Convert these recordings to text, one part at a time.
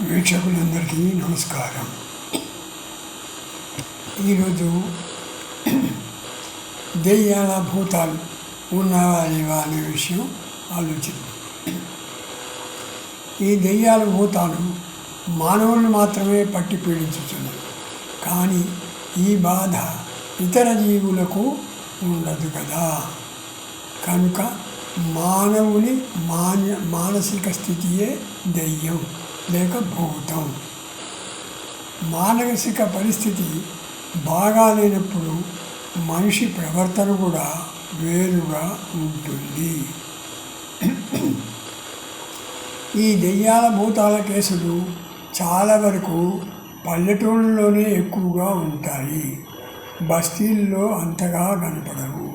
వీక్షకులందరికీ నమస్కారం. ఈరోజు దెయ్యాల భూతాలు ఉన్నావా లేవా అనే విషయం ఆలోచన ఈ దెయ్యాల భూతాలు మానవులను మాత్రమే పట్టి పీడించుతున్నాయి కానీ ఈ బాధ ఇతర జీవులకు ఉండదు కదా. కనుక మానవుని మాన మానసిక స్థితియే దెయ్యం. లేక భూతం మానసిక పరిస్థితి బాగాలేనప్పుడు మనిషి ప్రవర్తన కూడా వేరుగా ఉంటుంది. ఈ దెయ్యాల భూతాల కేసులు చాలా వరకు పల్లెటూళ్ళలోనే ఎక్కువగా ఉంటాయి. బస్తీల్లో అంతగా కనపడవు.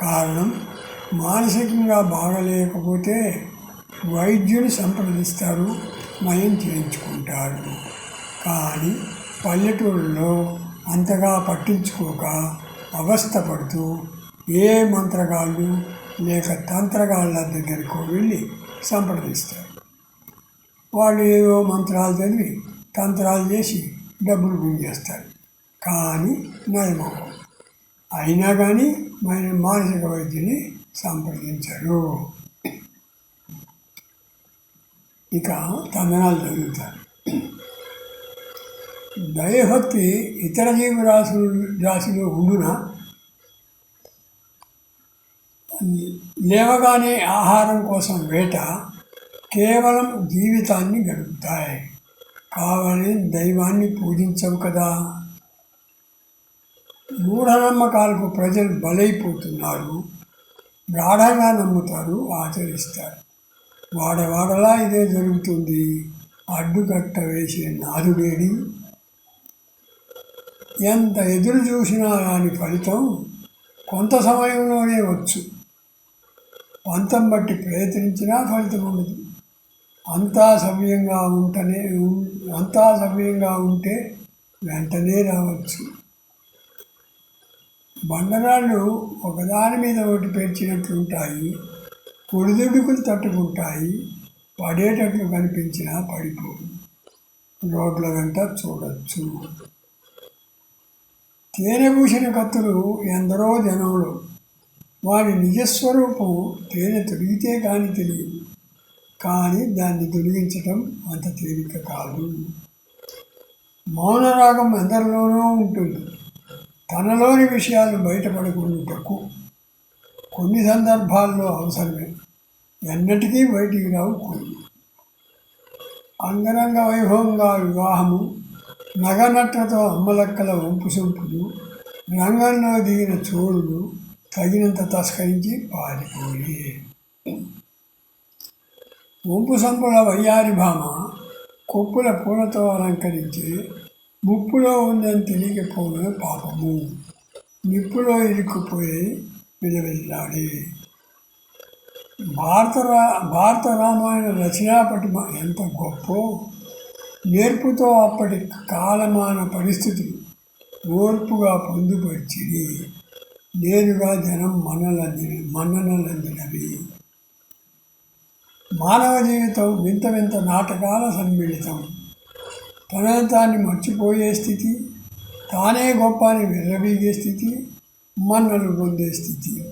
కారణం మానసికంగా బాగలేకపోతే వైద్యుని సంప్రదిస్తారు నయం చేయించుకుంటారు కానీ పల్లెటూళ్ళలో అంతగా పట్టించుకోక అవస్థపడుతూ ఏ మంత్రగాళ్ళు లేక తంత్రగాళ్ళ దగ్గరకు వెళ్ళి సంప్రదిస్తారు. వాళ్ళు ఏవో మంత్రాలు చదివి తంత్రాలు చేసి డబ్బులు గుంజేస్తారు. కానీ నయమవు అయినా కానీ మన మానసిక వైద్యుని సంప్రదించరు. ఇక తందనాలు జరుగుతాయి దైవభక్తి ఇతర జీవరాశులు రాశిలో ఉండున? లేవగానే ఆహారం కోసం వేట కేవలం జీవితాన్ని గడుపుతాయి. కావాలని దైవాన్ని పూజించవు కదా. మూఢనమ్మకాలకు ప్రజలు బలైపోతున్నారు. గాఢంగా నమ్ముతారు ఆచరిస్తారు. వాడవాడలా ఇదే జరుగుతుంది. అడ్డుకట్ట వేసే నాదుడేడి. ఎంత ఎదురు చూసినా దాని ఫలితం కొంత సమయంలోనే వచ్చు. పంతం బట్టి ప్రయత్నించినా ఫలితం ఉండదు. అంతా సవ్యంగా ఉంటనే అంతా సవ్యంగా ఉంటే వెంటనే రావచ్చు. బండరాళ్ళు ఒకదాని మీద ఒకటి పేర్చినట్లుంటాయి. పొడిదుడుకులు తట్టుకుంటాయి పడేటట్లు కనిపించినా పడిపోవు. రోడ్ల వెంట చూడొచ్చు. తేనె కత్తులు ఎందరో జనములు వారి నిజస్వరూపం తేనె తొలిగితే కానీ తెలియదు. కానీ దాన్ని తొలగించటం అంత తేలిక కాదు. మౌనరాగం అందరిలోనూ ఉంటుంది. తనలోని విషయాలు బయటపడకుండా కొన్ని సందర్భాల్లో అవసరమే. ఎన్నటికీ బయటికి రావు కొన్ని. అంగరంగ వైభవంగా వివాహము నగనట్లతో అమ్మలక్కల వంపు సొంపులు రంగంలో దిగిన చోడులు తగినంత తస్కరించి పారిపోయి. వంపు సంపుల వయ్యారి భామ కొప్పుల పూలతో అలంకరించి ముప్పులో ఉందని తెలియకపోవడమే పాపము. నిప్పులో ఇరుక్కుపోయి విలవిల్లాడి. భారత రా భారత రామాయణ రచనా పటిమ ఎంత గొప్ప. నేర్పుతో అప్పటి కాలమాన పరిస్థితి ఓర్పుగా పొందుపరిచిది. నేరుగా జనం మన్నలంది మన్ననలందినవి మానవ జీవితం వింత వింత నాటకాల సమ్మిళితం. తనంతాన్ని మర్చిపోయే స్థితి తానే గొప్ప అని విర్రవీగే స్థితి मन अनुबंध स्थिति है